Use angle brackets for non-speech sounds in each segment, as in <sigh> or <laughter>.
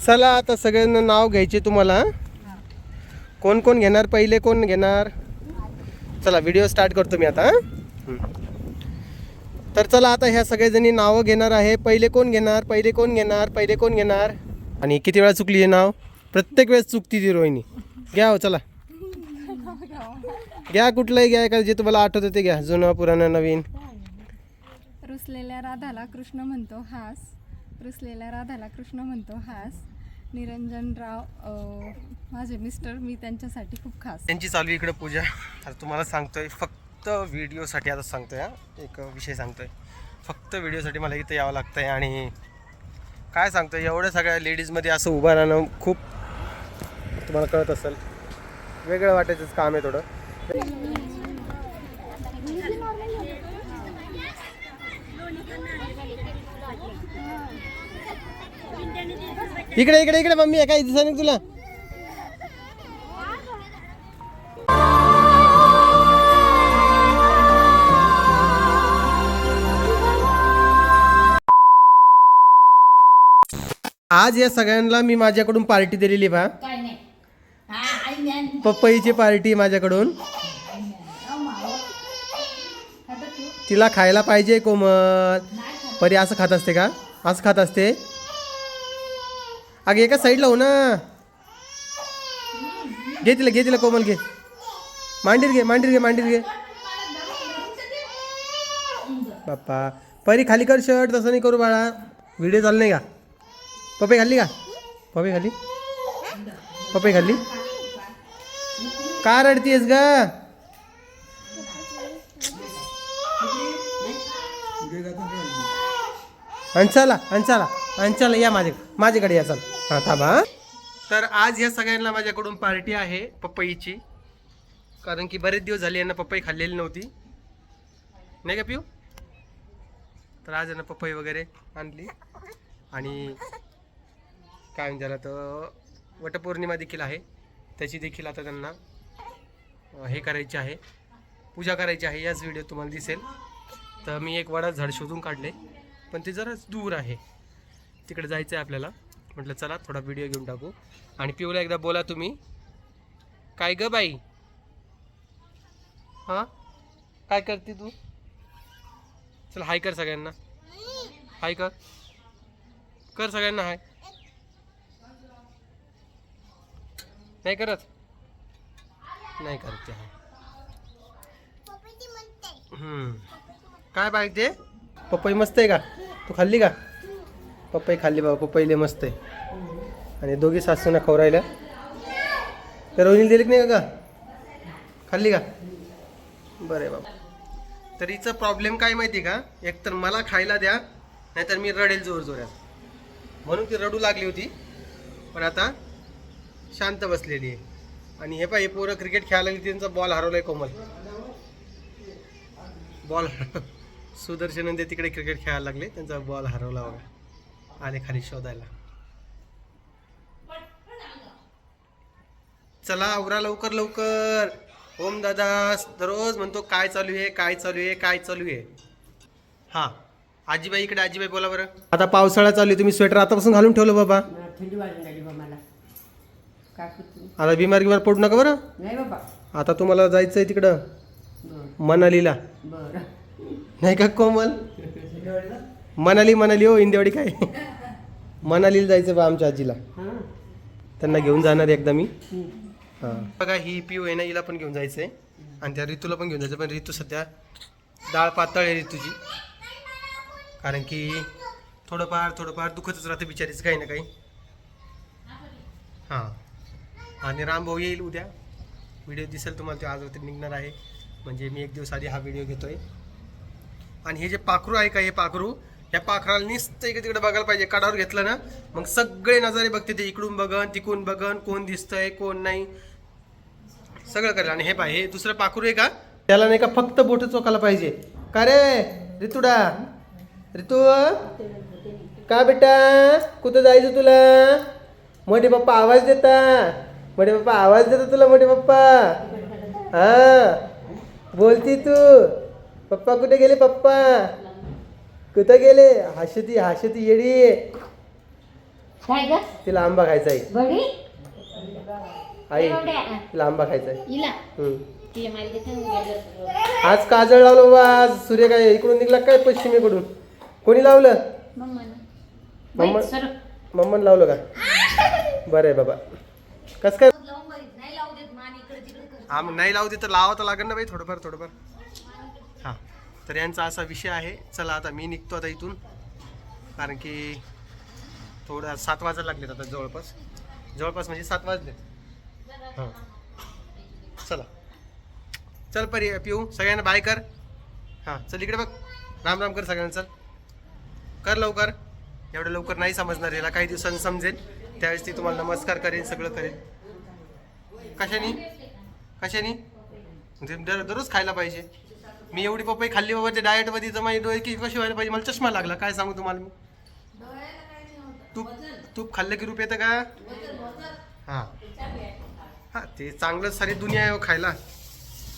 चला आता सगळ्यांना नाव घ्यायचे तुम्हाला. कोण कोण घेणार? पहिले कोण घेणार? चला व्हिडिओ स्टार्ट करतो मी आता तर चला आता ह्या सगळेजणी नावं घेणार आहे. पहिले कोण घेणार? पहिले कोण घेणार? पहिले कोण घेणार? आणि किती वेळा चुकली हे नाव? प्रत्येक वेळेस चुकती ती रोहिणी. घ्या हो चला. घ्या कुठलंही घ्या का जे तुम्हाला आठवतं ते घ्या. जुनं पुराणं नवीन. रुसलेल्या राधाला कृष्ण म्हणतो हास. रुसलेल्या राधाला कृष्ण म्हणतो हास. निरंजनराव माझे मिस्टर मी त्यांच्यासाठी खूप खास. त्यांची चालू आहे इकडे पूजा. तर तुम्हाला सांगतोय फक्त व्हिडिओसाठी आता सांगतोय हा. एक विषय सांगतोय. फक्त व्हिडिओसाठी मला इथं यावं लागतं आहे आणि काय सांगतो एवढ्या सगळ्या लेडीजमध्ये असं उभं राहणं खूप तुम्हाला कळत असेल. वेगळं वाटायचंच काम आहे थोडं. इकडे इकडे इकडे मम्मी आहे दिसा नाही तुला. आज या सगळ्यांना मी माझ्याकडून पार्टी दिलेली बा. काय पपईची पार्टी माझ्याकडून. तिला खायला पाहिजे कोमल. परी असं खात असते का? असं खात असते? अगं एका साईडला हो ना. घे तिला घे तिला कोमल घे. मांडीर घे मांडीर घे मांडीर घे. बाप्पा परी खाली कर शर्ट तसं नाही करू बाळा. व्हिडिओ चालू नाही का? पपई खाल्ली का? पपई खाल्ली? पपई खाल्ली? का रडतीयस ग? अंचाला अंचाला अंचाला या माझे माझ्याकडे या चल. थांबा तर आज या सगळ्यांना माझ्याकडून पार्टी आहे पपईची. कारण की बरेच दिवस झाले यांना पपई खाल्लेली नव्हती. नाही का पिऊ? तर आज यांना पपई वगैरे आणली. आणि काय म्हणते तर वटपौर्णिमा देखील आहे. त्याची देखील आता त्यांना हे करायची आहे. पूजा करायची आहे याच व्हिडिओ तुम्हाला दिसेल. तर मी एक वडा झाड शोधून काढले पण ते जराच दूर आहे. तिकडे जायचं आहे आपल्याला. म्हटलं चला थोडा व्हिडिओ घेऊन टाकू. आणि पिऊला एकदा बोला तुम्ही. काय ग बाई? हां? काय करते तू? चल हाय कर सगळ्यांना. हाय कर कर सगळ्यांना हाय. नाही करत? नाही करत ते हाय. काय पाहिजे पपई मस्त आहे का? तू खाल्ली का? पपई खाल्ली बाबा पपई लय मस्त आहे. आणि दोघी सासूना खवरायला तर रोहिणी दिली की नाही का खाल्ली का? बरं आहे बाबा. तर हिचा प्रॉब्लेम काय माहिती का? एकतर मला खायला द्या नाहीतर मी रडेल जोर जोरात. म्हणून ती रडू लागली होती पण आता शांत बसलेली आहे. आणि हे पाय हे पोरं क्रिकेट खेळायला लागली त्यांचा बॉल हरवला आहे कोमल. बॉल <laughs> सुदर्शन तिकडे क्रिकेट खेळायला लागले त्यांचा बॉल हरवला होता आले खाली शोधायला. चला आवरा लवकर लवकर. ओम दादा दररोज म्हणतो काय चालू आहे? काय चालू आहे? काय चालू आहे? हा. आजीबाई इकडे आजीबाई बोला बरं. आता पावसाळा चालू आहे तुम्ही स्वेटर आतापासून घालून ठेवलं बाबा. मला थंडी वाजून राहिली बा मला. काय करतो? आता बिमार बिमार पडू नका बरं. नाही बाबा. आता तुम्हाला जायचं आहे तिकडं. बरं. मनालीला. बरं. नाही का कोमल? मनाली मनाली हो इंदेवाडी काय? मनालीला जायचं बा आमच्या आजीला. त्यांना घेऊन जाणार आहे एकदा मी. हां. बघा ही पिऊ आहे ना हिला पण घेऊन जायचं आहे आणि त्या ऋतूला पण घेऊन जायचं पण ऋतू सध्या डाळ पातळ आहे ऋतूची. कारण की थोडंफार थोडंफार दुखतच राहतं बिचारीच काही ना काही. हां. आणि रामभाऊ येईल उद्या. व्हिडिओ दिसेल तुम्हाला ते आज रात्री निघणार आहे. म्हणजे मी एक दिवस आधी हा व्हिडिओ घेतोय. आणि हे जे पाखरू आहे का हे पाखरू? ह्या पाखराला निसतं इकडे तिकडे बघायला पाहिजे. काढावर घेतलं ना मग सगळे नजारे बघते ते. इकडून बघन तिकडून बघन कोण दिसतंय कोण नाही. सगळं करेल. आणि हे पाय हे दुसरं पाखरू आहे का? त्याला नाही का फक्त बोट चोकायला पाहिजे. का रे? ऋतुडा ऋतू का बेटा? कुठं जायचं तुला? मोठे पप्पा आवाज देता. मोठे पप्पा आवाज देता तुला मोठे पप्पा. हा. बोलती तू. पप्पा कुठे गेले पप्पा? कुठं गेले? हाशती हाशती येडी. काय ग तिला आंबा खायचा आहे. बडी? आई तिला आंबा खायचा आहे. हम्म. माहिती आज काजळ लावलं बाबा आज सूर्य काय इकडून निघला काय पश्चिमेकडून? कोणी लावलं? Mamma mamma sir. मम्मन लावलं का? बरं आहे बाबा. कस काय? हा मग नाही लावू दे तर लावा तर लागेल ना बाई थोडंफार थोडंफार. हां. तर यांचा असा विषय आहे. चला आता मी निघतो आता इथून. कारण की थोडं सात वाजायला लागलेत आता जवळपास. जवळपास म्हणजे सात वाजले हां. चला. चल परी पिऊ. सगळ्यांना बाय कर. हां चल इकडे बघ. राम राम कर सगळ्यांना चल कर लवकर. एवढं लवकर नाही समजणार याला. काही दिवसांनी समजेल. त्यावेळेस ती तुम्हाला नमस्कार करेन सगळं करेन कशाने? कशाने? दर दररोज खायला पाहिजे. मी एवढी पपई खाल्ली बाबा ते डाएटमध्ये तर माझी डोळे की कशी व्हायला पाहिजे? मला चष्मा लागला काय सांगू तुम्हाला मी? तूप तूप खाल्लं की रूप येतं का? हां. हां ते चांगलं सारी दुनिया आहे हो खायला.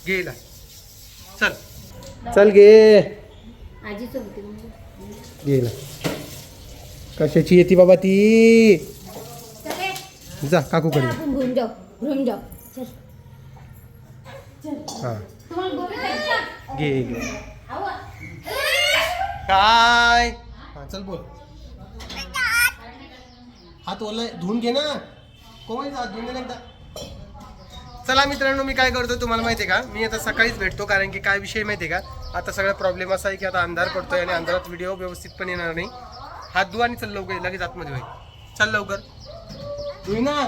गेला चल. चल गे गेला कशाची येते बाबा ती? जा काकूकडे आपण घुम जाऊ. घुम जाऊ. चल. हां. घे घे. काय? हा चल बोल. हात ओलाय धुवून घे ना. कोण हात धुवून घे ना एकदा. चला मित्रांनो मी काय करतो तुम्हाला माहिती आहे का? मी आता सकाळीच भेटतो कारण की काय विषय माहिती आहे का? आता सगळा प्रॉब्लेम असा आहे की आता अंधार पडतोय आणि अंधारात व्हिडिओ व्यवस्थित पण येणार नाही. हात धुवा आणि चल लवकर लगेच आतमध्ये होईल चल लवकर. धुई ना.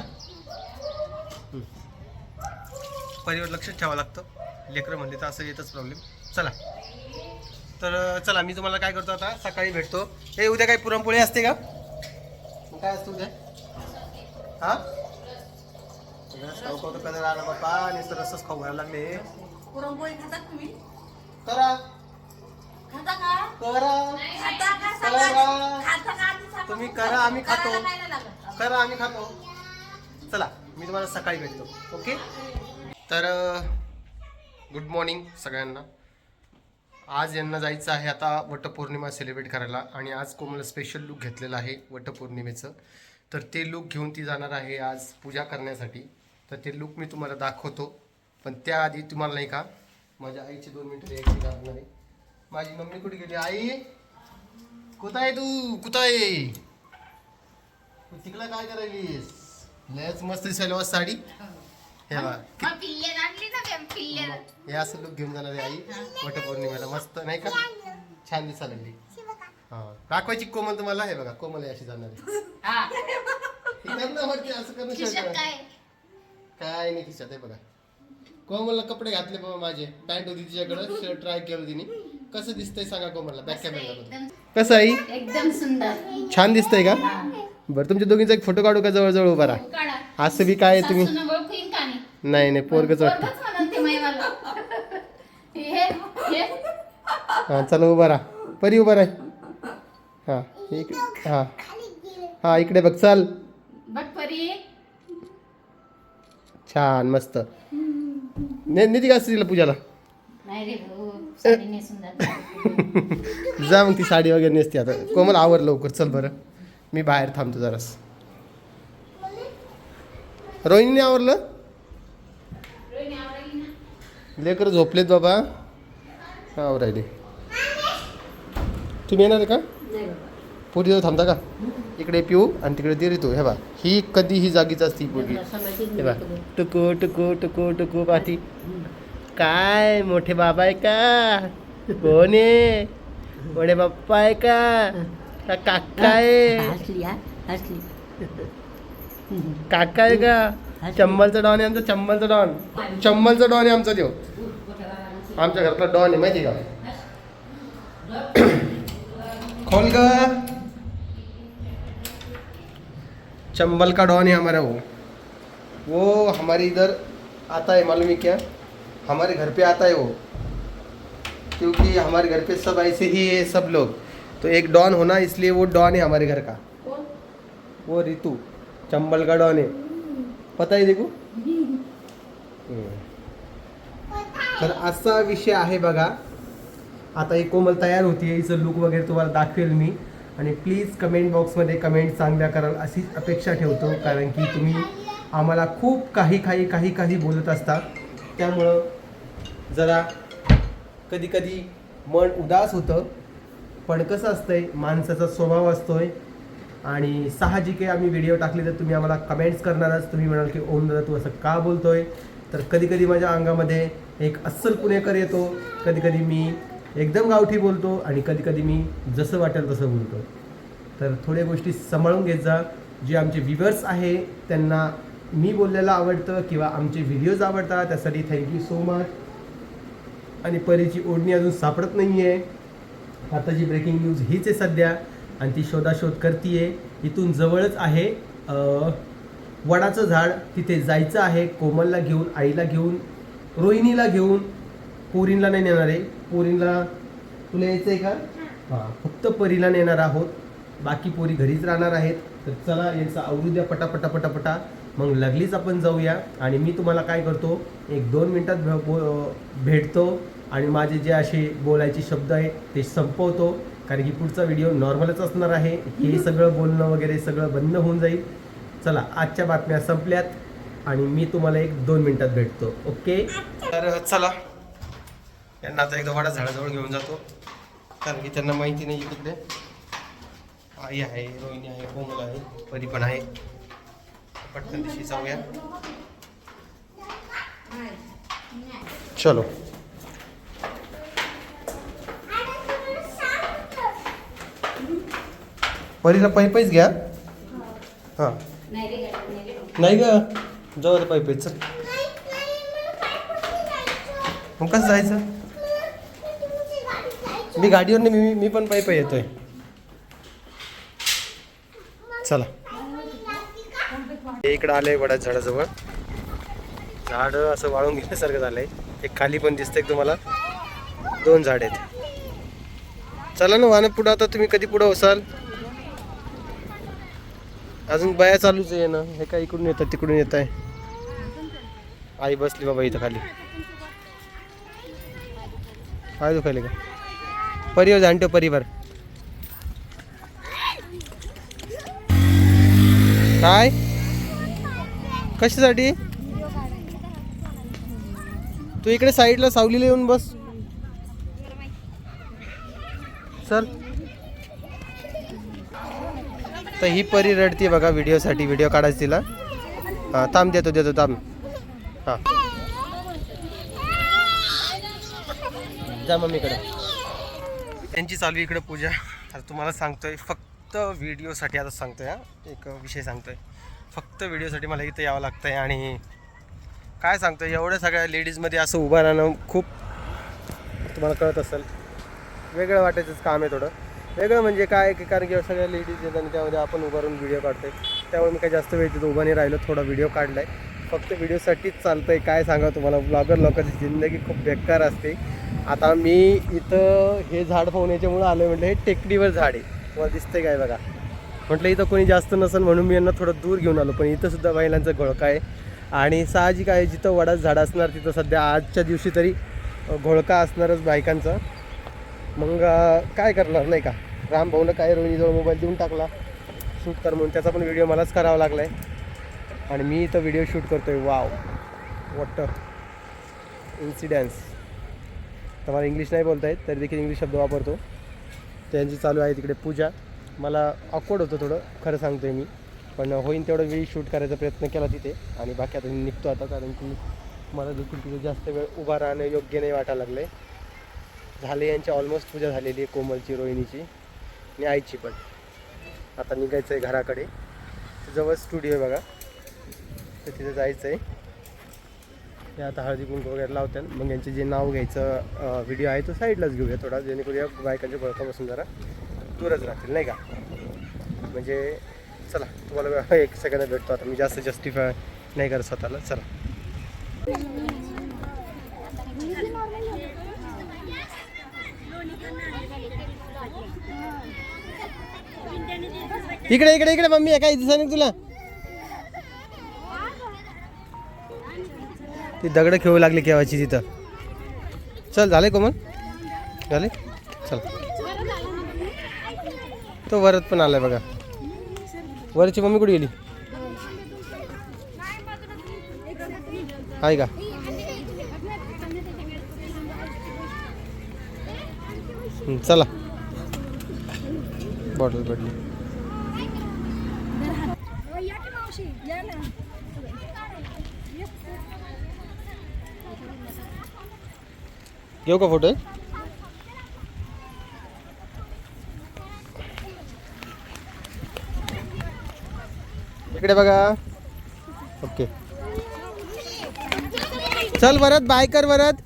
परिवार लक्ष ठेवावं लागतं. लेकरं म्हणले तर असं येतच प्रॉब्लेम चला. तर चला मी तुम्हाला काय करतो आता? सकाळी भेटतो. हे उद्या काही पुरणपोळी असते का? काय असतं उद्या? हा? खाऊ खाऊ कलर आला बाप्पा. आणि रसच खाऊ घायला लागले. पुरणपोळी खातात तुम्ही? करा. खाता का? करा. खाता का? करा. तुम्ही करा आम्ही खातो. करा आम्ही खातो. चला मी तुम्हाला सकाळी भेटतो. ओके? तर गुड मॉर्निंग सगळ्यांना. आज यांना जायचं आहे आता वटपौर्णिमा सेलिब्रेट करायला आणि आज कोमल स्पेशल लुक घेतलेलं आहे वटपौर्णिमेचं. तर ते लुक घेऊन ती जाणार आहे आज पूजा करण्यासाठी. तर ते लुक मी तुम्हाला दाखवतो. पण त्याआधी तुम्हाला नाही का माझ्या आईची दोन मिनटं यायची लागणार आहे. माझी मम्मी कुठे गेली? आई! कुठं आहे तू? कुठं आहे? तू तिकडं काय करायलीस? लयच मस्त दिसायला हो साडी. हे बा हे असं लुक घेऊन जाणार आहे आई. वटपौर्णिमेला. मस्त नाही का? छान दिसायला लागली. हा. दाखवायची कोमल तुम्हाला? हे बघा कोमल आहे अशी जाणार आहे. असं करणं खिशात शक्य काय नाही. काय? नाही खिशात आहे बघा. कोमलला कपडे घातले बाबा माझे. पॅन्ट होती तिच्याकडं शर्ट ट्राय केलं तिने. कसं दिसतंय सांगा कोमलला बॅक कॅमेरा एकदम कसं आई? एकदम सुंदर. छान दिसतंय का? बरं तुमच्या दोघींचा एक फोटो काढू का जवळ जवळ उभा राहा? असं बी काय आहे तुम्ही? नाही नाही पोरगच वाटतं पोरगंच म्हणून ते माईवालं. हे हे हां चला उभा राहा. परी उभा राहा. हां इकडे हां. हां इकडे बघ चल. बघ परी. छान मस्त. ने नेती का स्त्रीला पूजाला? <laughs> जा मग ती साडी वगैरे नेसते आता. कोमल आवर लवकर चल बरं. मी बाहेर थांबतो जरास. रोहिणीने आवरलं? लेकर झोपलेत बाबा. आवरायले. तुम्ही येणार आहे का? पुरी जाऊ थांबता का? इकडे पिऊ आणि तिकडे दे रे तू हे बा ही कधीही जागीच असती पोरगी. हे बा टुकू टुकू टुकू टुकू पाहती काय मोठे बाबा आहे का? कोण? आहे मोठे बाप्पा आहे का? काका आहे? हा काका आहे का? चंबलचा डॉन आहे आमचा चंबलचा डॉन. चंबलचा डॉन आहे आमचा देव आमच्या घरातला डॉन आहे माहिती आहे का? खोल ग चंबल का डॉन है हमारा वो। वो हमारे इधर आता है मालूम है क्या? हमारे घर पे आता है वो। क्योंकि हमारे घर पे सब ऐसे ही है सब लोग। तो एक डॉन होना इसलिए वो डॉन है हमारे घर का। वो रितू। चंबल का डॉन है। पता है देखो? <laughs> हम्म. तर असा विषय आहे बघा। आता ही कोमल तयार होती हिचं लुक वगैरे तुम्हाला दाखवेल मी. आणि प्लीज कमेंट बॉक्समध्ये कमेंट चांगल्या कराल अशीच अपेक्षा ठेवतो. कारण की तुम्ही आम्हाला खूप काही काही काही काही बोलत असता. त्यामुळं जरा कधी कधी मन उदास होतं. पण कसं असतंय माणसाचा स्वभाव असतोय. आणि साहजिक आहे आम्ही व्हिडिओ टाकले तर तुम्ही आम्हाला कमेंट्स करणारच. तुम्ही म्हणाल की ओम दादा तू असं का बोलतोय? तर कधी कधी माझ्या अंगामध्ये एक अस्सल पुणेकर येतो. कधी कधी मी एकदम गावठी बोलतो आणि कधी कधी मी जसं वाटेल तसं बोलतो. तर थोड्या गोष्टी सांभाळून घेत जा. जे आमचे व्ह्युअर्स आहे त्यांना मी बोललेलं आवडतं किंवा आमचे व्हिडिओज आवडतात त्यासाठी थँक्यू सो मच आणि परीची ओढणी अजून सापडत नाही आहे आताची ब्रेकिंग न्यूज हीच आहे सध्या. आणि ती शोधाशोध करतीये. इथून जवळच आहे. वडाचं झाड तिथे जायचं आहे कोमलला घेऊन आईला घेऊन रोहिणीला घेऊन. पोरींला नाही नेणार आहे. पोरींला तुला यायचं आहे का? हां. फक्त परीला नेणार आहोत. बाकी पोरी घरीच राहणार आहेत. तर चला यांचा आवडू द्या पटापटा पटापटा मग लगलीच आपण जाऊया. आणि मी तुम्हाला काय करतो एक दोन मिनटात भे- बो- भेटतो. आणि माझे जे असे बोलायचे शब्द आहेत ते संपवतो. कारण की पुढचा व्हिडिओ नॉर्मलच असणार आहे. हे सगळं बोलणं वगैरे सगळं बंद होऊन जाईल. चला आजच्या बातम्या संपल्यात. आणि मी तुम्हाला एक दोन मिनटात भेटतो. ओके? तर चला यांना आता एकदा वाडा झाडाजवळ घेऊन जातो. कारण की त्यांना माहिती नाही तिकडे आई आहे रोहिणी आहे कोमल आहे परी पण आहे. पटकन दिवशी जाऊया. चलो. परीला पै पैच घ्या. हां. नाही रे ग. जाऊ पै पैच मग कसं जायचं? मी गाडीवर नाही मी मी पण पायी पायी येतोय. चला. हे इकडं आलंय वडा झाडाजवळ. झाड असं वाळून घेण्यासारखं झालंय. एक खाली पण दिसतंय तुम्हाला. दोन झाड आहेत. चला ना वाहन पुढं आता तुम्ही कधी पुढं असाल अजून बाया चालूच आहे ना. हे काय इकडून येतात तिकडून येत आहे आई बसली बाबा इथं खाली. काय दुखायले का? परिवार जाणतो परिवार. काय? कशासाठी? तू इकडे साईडला सावलीला येऊन बस. चल. तर ही परी रडती बघा व्हिडिओसाठी. व्हिडिओ काढायचं तिला. हां थांब देतो देतो थांब. हां. जा मम्मीकडे. त्यांची चालू आहे पूजा. आता तुम्हाला सांगतोय फक्त व्हिडिओसाठी आता सांगतोय हा. एक विषय सांगतोय. फक्त व्हिडिओसाठी मला इथं यावं लागतंय आणि काय सांगतोय एवढ्या सगळ्या लेडीजमध्ये असं उभं राहणं खूप तुम्हाला कळत असेल. वेगळं वाटायचंच काम आहे थोडं. वेगळं म्हणजे काय की कारण की सगळ्या लेडीज येतात आणि त्यामध्ये आपण उभारून व्हिडिओ काढतोय. त्यामुळे मी काही जास्त वेळ तिथं उभा नाही राहिलो थोडा व्हिडिओ काढला आहे फक्त व्हिडिओसाठीच चालतं आहे काय सांगा तुम्हाला? ब्लॉगर लोकांची जिंदगी खूप बेकार असते. आता मी इथं हे झाड पाहून याच्यामुळं आलो म्हटलं हे टेकडीवर झाड आहे. तुम्हाला दिसतंय काय बघा? म्हटलं इथं कोणी जास्त नसेल म्हणून मी यांना थोडं दूर घेऊन आलो पण इथं सुद्धा महिलांचं घोळका आहे. आणि साहजिक आहे जिथं वडाच झाड असणार तिथं सध्या आजच्या दिवशी तरी घोळका असणारच बायकांचा. मग काय करणार नाही का? राम भाऊनं काय रोहिणीजवळ मोबाईल देऊन टाकला. शूट कर म्हणून त्याचा पण व्हिडिओ मलाच करावा लागला आहे आणि मी इथं व्हिडिओ शूट करतो आहे वाव वॉटर इन्सिडन्स तर मला इंग्लिश नाही बोलता येत तरी देखील इंग्लिश शब्द वापरतो. त्यांची चालू आहे तिकडे पूजा. मला ऑकवर्ड होतं थोडं खरं सांगतो आहे मी. पण होईन तेवढं वेळी शूट करायचा प्रयत्न केला तिथे. आणि बाकी आता मी निघतो आता कारण की मला देखील तिथे जास्त वेळ उभा राहणं योग्य नाही वाटायला लागलं आहे झाले यांची ऑलमोस्ट पूजा झालेली आहे कोमलची रोहिणीची आणि आईची पण. आता निघायचं आहे घराकडे. जवळ स्टुडिओ आहे बघा. तर तिथे जायचं आहे ते आता हळदी कुंकू वगैरे लावतात मग यांचे जे नाव घ्यायचं व्हिडिओ आहे तो साईडलाच घेऊया थोडा. जेणेकरून या बायकांच्या बळकापासून जरा दूरच राहतील नाही का? म्हणजे चला तुम्हाला एक सेकंद भेटतो आता. मी जास्त जस्टिफाय नाही करत स्वतःला. चला. इकडे इकडे इकडे मम्मी आहे काय दिसा नाही तुला. ती दगडं खेळू लागली केव्हाची तिथं. चल झाले कोमल? झाले चल. तो वरत पण आलाय बघा. वरची मम्मी कुठे गेली? आहे का? चला. बॉटल पडली. घेऊ का फोटो? इकडे बघा. ओके. चल वरत बाय कर वरत.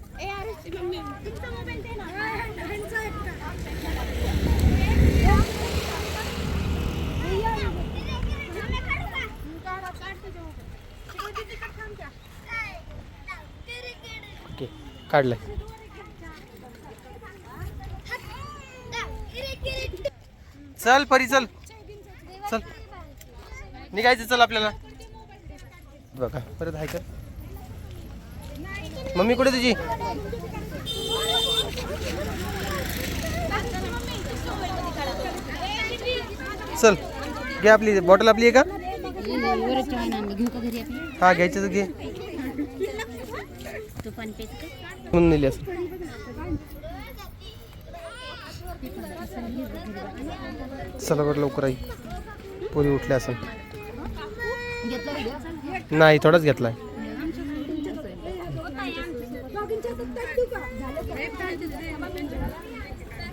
ओके चल परी चल. चल. निघायचं चल आपल्याला. बघा परत हाय कर मम्मी कुठे तुझी? चल घे आपली बॉटल आपली आहे का आहे का हा घ्यायचं तर घे. का? नेली असं. चला बरं लवकर आई. पोरी उठल्या असं नाही थोडाच घेतलाय.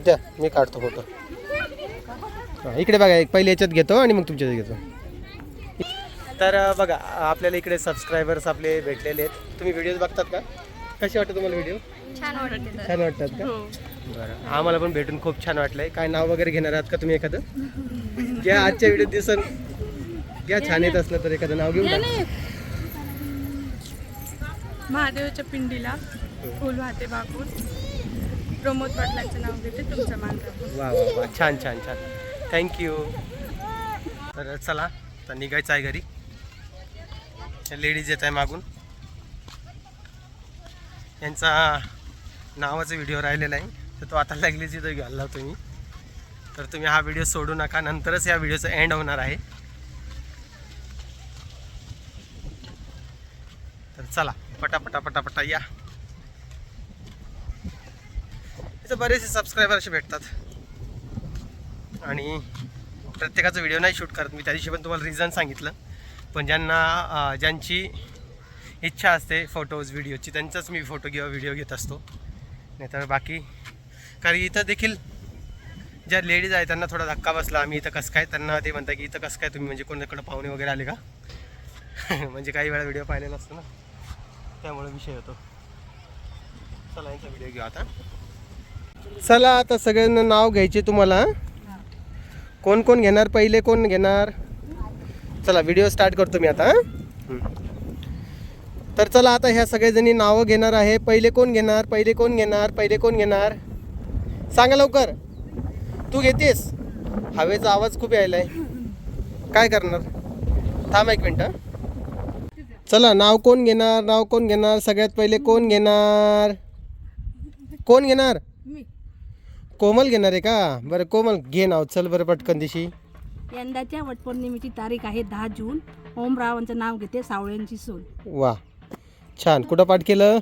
द्या मी काढतो फोटो इकडे बघा एक पहिले याच्यात घेतो आणि मग तुमच्यात घेतो. तर बघा आपल्याला इकडे सबस्क्रायबर्स आपले भेटलेले आहेत. तुम्ही व्हिडिओज बघतात का? कसे वाटतं तुम्हाला व्हिडिओ छान वाटते छान वाटतात का? बरं. आम्हाला पण भेटून खूप छान वाटलंय. काय नाव वगैरे घेणार आहात का तुम्ही एखादं? घ्या आजच्या व्हिडिओ दिसन. घ्या छान येत असलं तर एखादं नाव घेऊन टाका. महादेवाच्या पिंडीला फुल वाहते वाकून प्रमोद पाटलांचं नाव घेते तुमचं मान राखून. वा वा वा. छान छान छान. थँक्यू तर चला तर निघायचं आहे घरी. लेडीज येत आहे मागून. यांचा नावाचा व्हिडिओ राहिलेला आहे. तर तो आता लागलीच इथं घ्यायला लावतो मी. तर तुम्ही हा व्हिडिओ सोडू नका. नंतरच या व्हिडिओचा एंड होणार आहे. तर चला पटापटा पटापटा या. इथं बरेचसे सबस्क्रायबर असे भेटतात. आणि प्रत्येकाचा व्हिडिओ नाही शूट करत. मी त्या दिवशी पण तुम्हाला रिझन सांगितलं. पण ज्यांना ज्यांची इच्छा असते फोटोज व्हिडिओची त्यांचाच मी फोटो किंवा व्हिडिओ घेत असतो. नाहीतर बाकी कारण इथं देखील ज्या लेडीज आहेत त्यांना थोडा धक्का बसला. आम्ही इथं कसं काय त्यांना ते म्हणतात की इथं कसं काय तुम्ही म्हणजे कोणाकडे पाहुणे वगैरे आले का? <laughs> म्हणजे काही वेळा व्हिडिओ पाहिलेला असतो ना. त्यामुळे विषय होतो. चला यांचा व्हिडिओ घेऊ आता. चला आता सगळ्यांना नाव घ्यायचे तुम्हाला. कोण कोण घेणार? पहिले कोण घेणार? चला व्हिडिओ स्टार्ट करतो मी आता तर चला आता ह्या सगळेजणी नावं घेणार आहे. पहिले कोण घेणार? पहिले कोण घेणार? पहिले कोण घेणार? सांगा लवकर. तू घेतेस? हवेचा आवाज खूप यायलाय. काय करणार? थांब एक मिनटं. चला नाव कोण घेणार? नाव कोण घेणार? सगळ्यात पहिले कोण घेणार? कोण घेणार? कोमल घेणार आहे का? बरं कोमल घे नाव. चल बरं पटकन दिशी. यंदाच्या वटपौर्णिमेची तारीख आहे दहा जून. ओमरावांचं नाव घेते सावळ्यांची सून. वा. छान. कुठं पाठ केलं?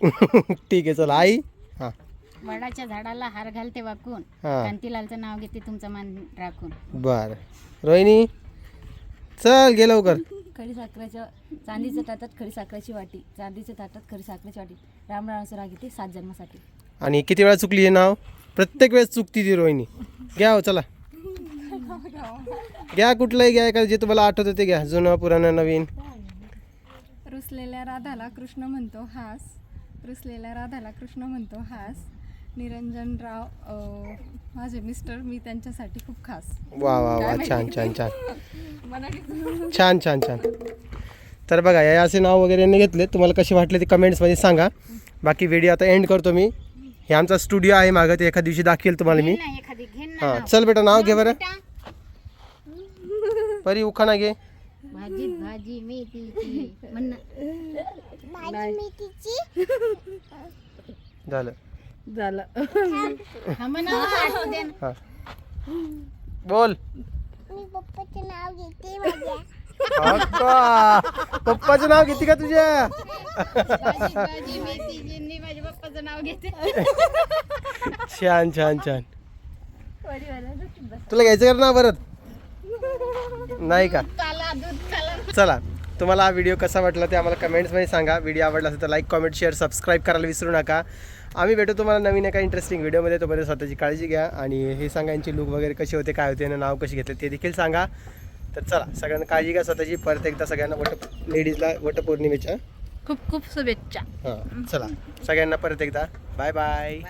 <laughs> ठीक आहे चला. आई? हां. वडाच्या झाडाला हार घालते वाकून. हां. कांतीलालचं नाव घेते तुमचं मान राखून. बरं. रोहिणी चल गे लवकर. खडी साखरेच्या चांदीच्या ताटात खडी साखरेची वाटी. चांदीच्या ताटात खडी साखरेची वाटी. रामरावांचं नाव घेते सात जन्मासाठी. आणि किती वेळा चुकली हे नाव? प्रत्येक वेळेस चुकती ती रोहिणी. घ्या हो चला. घ्या कुठलंही घ्या. का जे तुम्हाला आठवतं ते घ्या. जुनं पुराणं नवीन. रुसलेल्या राधाला कृष्ण म्हणतो हास. रुसलेल्या राधाला कृष्ण म्हणतो हास. निरंजनराव अ, माझे मिस्टर मी त्यांच्यासाठी खूप खास. वा वा वा छान छान छान. छान छान छान. तर बघा हे असे नाव वगैरे यांनी घेतले. तुम्हाला कसे वाटले ते कमेंट्समध्ये सांगा. बाकी व्हिडिओ आता एंड करतो मी. हे आमचा स्टुडिओ आहे मागं ते एखाद्या दिवशी दाखवेल तुम्हाला मी. नाही एखादी घेन ना हां चल बेटा नाव घे बरं. परी उखाणा घे. भाजी भाजी मेथीची. म्हण. झालं. झालं. हा म्हणा, आठवू दे ना. हां. बोल. मी पप्पाचं नाव घेते माझ्या. अक्का, पप्पाचं नाव घेते का तुझ्या? पप्पाचं नाव घेते. छान छान छान. तुला घ्यायचं का ना परत. नाही का चला तुम्हाला हा व्हिडिओ कसा वाटला ते आम्हाला कमेंट्समध्ये सांगा. व्हिडिओ आवडला असेल तर लाईक कमेंट शेअर सबस्क्राईब करायला विसरू नका. आम्ही भेटू तुम्हाला नवीन एका इंटरेस्टिंग व्हिडिओमध्ये तोपर्यंत स्वतःची काळजी घ्या आणि हे सांगा यांची लुक वगैरे कशी होते काय होते आणि नाव कशी घेतले ते देखील सांगा. तर चला सगळ्यांना काळजी घ्या स्वतःची. परत एकदा सगळ्यांना वट लेडीजला वटपौर्णिमेच्या. खूप खूप शुभेच्छा. हां चला सगळ्यांना परत एकदा. Bye bye